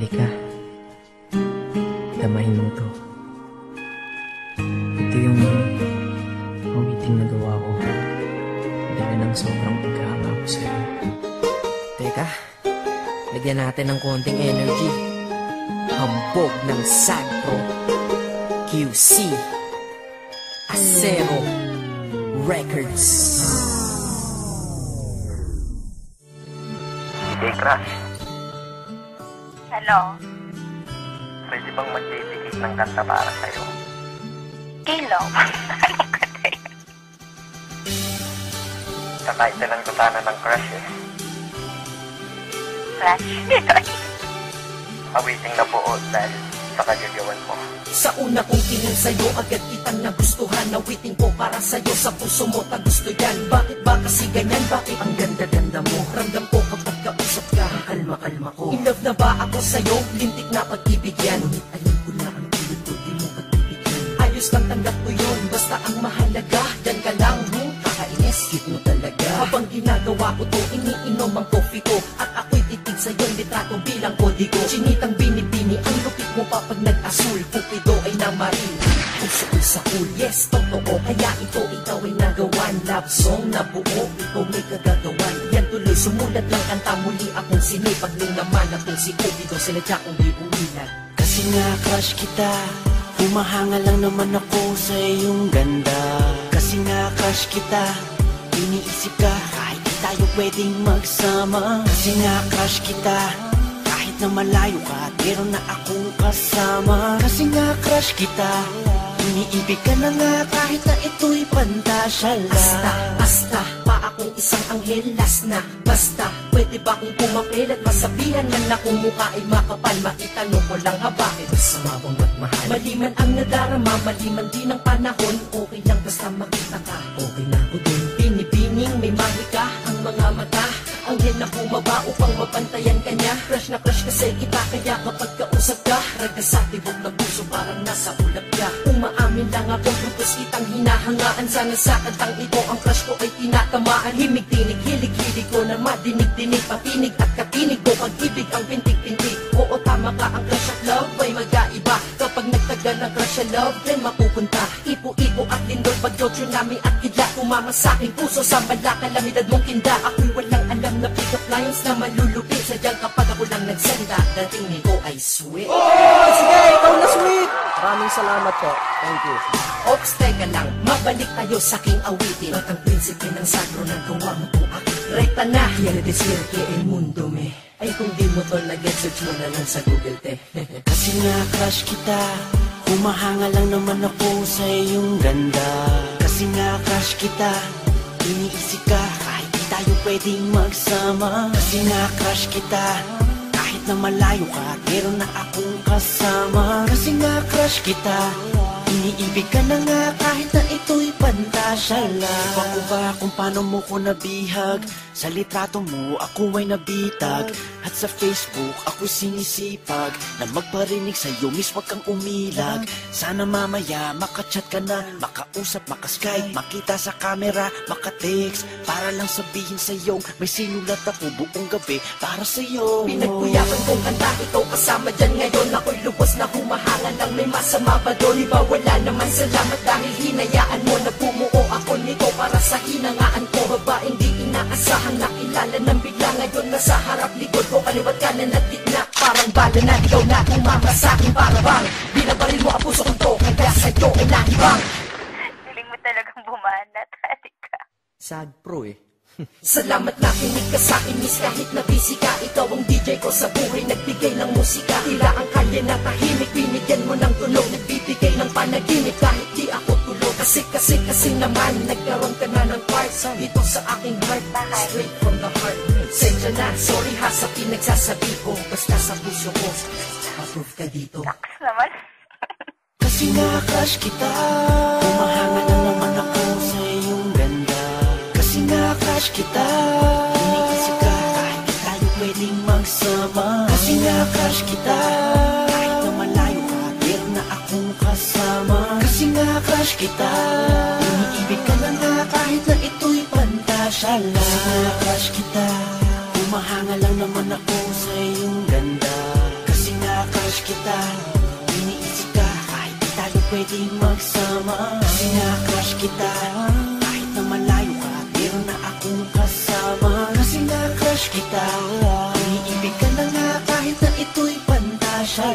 Halika. Damahin mo to. Ito yung awiting na gawa ko. Dahil ng sobrang paghahanga ko sa'yo. Teka, lagyan natin ng konting energy. Hambog ng Sagpro. QC. Acero. Records. Hey, Crush. Ano? Pwede bang magbibigay ng kanta para sa'yo? Kilo? Anong kata yun? Kakaita ng tutana ng crush eh. Flash? Awiting na buo dahil sa kagagawan mo. Sa una kong tingin sa'yo, agad kitang nagustuhan. Nawiting ko para sa'yo, sa puso mo ta gusto yan Bakit ba kasi ganyan? Bakit ang ganda-ganda mo? Ramdam ko kapag kausap ka, kalma-kalma ko. In love na ba ako sa'yo? Lintik na pag-ibig yan. Ngunit alam ko na ang tulad ko, di mo pagbibigyan. Ayos lang tanggap ko yun, basta ang mahalaga. Yan ka lang, hmm, kakainis, cute mo talaga. Habang ginagawa ko to, iniinom ang coffee ko. At mo pa pag nag-asul Pupido ay namaril Puso ko sa cool, yes, totoo Kaya ito, ikaw ay nagawan. Love song na buo, ikaw may kagagawan. Yan tuloy, sumulat ng kanta muli Akong sinipag nung naman. Akong si Cupido, sila Jackong bibuwilan Kasi nga crush kita Humahanga lang naman ako sa iyong ganda. Kasi nga crush kita Iniisip ka kahit tayo pwedeng magsama. Kasi nga crush kita na malayo ka Meron na akong kasama. Kasi nga crush kita. Iniibig ka na nga kahit na ito'y pantasya Basta, lang. Basta, pa akong isang anghel Last na, basta, pwede ba akong pumapel At masabihan man na kung mukha ay makapal? Maitanong ko lang ha, bakit? Masama bang magmahal Maliman ang nadarama, maliman din ang panahon. Okay lang basta makita ka, okay na ako din. Binibining, may mahika mga mata. Anghel na bumaba upang mapantayan ka niya. Crush na crush kasi kita kaya kapag kausap ka. Raga sa tibok na puso parang nasa ulap ka. Umaamin lang ako lupos kitang hinahangaan. Sana sa kantang ito ang crush ko ay tinatamaan. Himig tinig, hilig hilig ko na madinig-dinig Patinig at katinig. Ko pag-ibig ang pintig-pintig Oo tama ka ang crush at love then mapupunta. Ipo-ipo at lindol bagyo tsunami at kidlat Kumama sa aking puso sa malakalamidad mong kinda Ako'y walang alam na pick-up lines na malulupit Sadyang kapag ako lang nagsanda Dating nito ay sweet. Sige, ikaw na sweet! Maraming salamat po. Thank you. Ops, teka lang, mabalik tayo sa aking awitin. At ang prinsipe ng sagro ng gawa mo kung akin Rekta na, yan na desirke el mundo me. Ay kung di mo to nag search mo na lang sa Google te. Kasi nga crush kita Humahanga lang naman ako sa iyong ganda. Kasi nga crush kita Iniisip ka kahit di tayo pwedeng magsama. Kasi nga crush kita Kahit na malayo ka Meron na akong kasama. Kasi nga crush kita Iniibig ka na nga kahit na ito'y pantasya lang. Iba ko ba kung paano mo ko nabihag? Sa litrato mo ako ay nabitag. At sa Facebook ako'y sinisipag Na magparinig sa'yo miss wag kang umilag. Sana mamaya makachat ka na Makausap, makaskype, makita sa camera Makatext. Para lang sabihin sa'yo May sinulat ako buong gabi para sa'yo. Pinagkuyapan kong kanta ito kasama dyan. Ngayon Ako'y lubos na humahanga lang may masama ba doon? Iba wala naman salamat dahil hinayaan mo na bumuo ako nito Para sa hinangaan ko. Babaeng di inaasahang nakilala ng bigla Ngayon nasa harap likod ko. Kaliwat kanan at gitna Parang bala na ikaw na umama sa akin para bang. Binabaril mo ang puso kong to kaya sa'yo ay nahibang Galing mo talagang bumanat. Halika. Sad pro eh. Salamat na kinig ka sa akin miss. Kahit na busy ka Ikaw ang DJ ko sa buhay. Nagbigay ng musika Tila ang kalye na tahimik. Binigyan mo ng tunog Nagbibigay ng panaginip. Kahit di ako tulog Kasi kasi kasi naman nagkaroon ka na ng part. Dito sa aking heart straight from the heart. Sensya na sorry ha sa pinagsasabi ko. Basta sa puso ko approve ka dito. Naman. Kasi nga crush kita. Humahanga na naman ako sa iyong ganda. Kasi nga crush kita. Iniisip ka kahit di tayo pwedeng magsama. Kasi nga crush kita. Kahit na malayo ka Meron na akong kasama. Kasi nga crush kita Kasi nga crush kita. Humahanga lang naman ako sa iyong ganda. Kasi nga crush kita. Iniisip ka kahit di tayo pwedeng magsama. Kasi nga crush kita. Kahit na malayo ka Meron na akong kasama. Kasi nga crush kita. Iniibig ka na nga kahit na ito'y pantasya